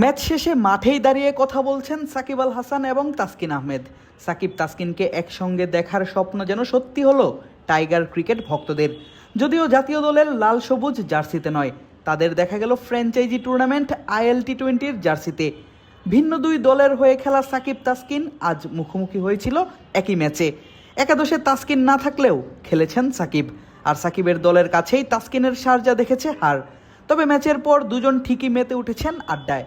Match শেষে মাঠেই দাঁড়িয়ে কথা বলছেন সাকিব আল হাসান এবং তাসকিন আহমেদ। সাকিব তাসকিনকে একসঙ্গে দেখার স্বপ্ন যেন সত্যি হলো, টাইগার ক্রিকেট ভক্তদের। যদিও জাতীয় দলের লাল সবুজ জার্সিতে নয়, তাদের দেখা গেল ফ্র্যাঞ্চাইজি টুর্নামেন্ট আইএল টি টোয়েন্টির জার্সিতে। ভিন্ন দুই দলের হয়ে খেলা সাকিব তাসকিন আজ মুখোমুখি হয়েছিল একই ম্যাচে। একাদশে তাসকিন না থাকলেও খেলেছেন সাকিব, আর সাকিবের দলের কাছেই তাসকিনের সারজা দেখেছে হার। তবে ম্যাচের পর দুজন ঠিকই মেতে উঠেছেন আড্ডায়।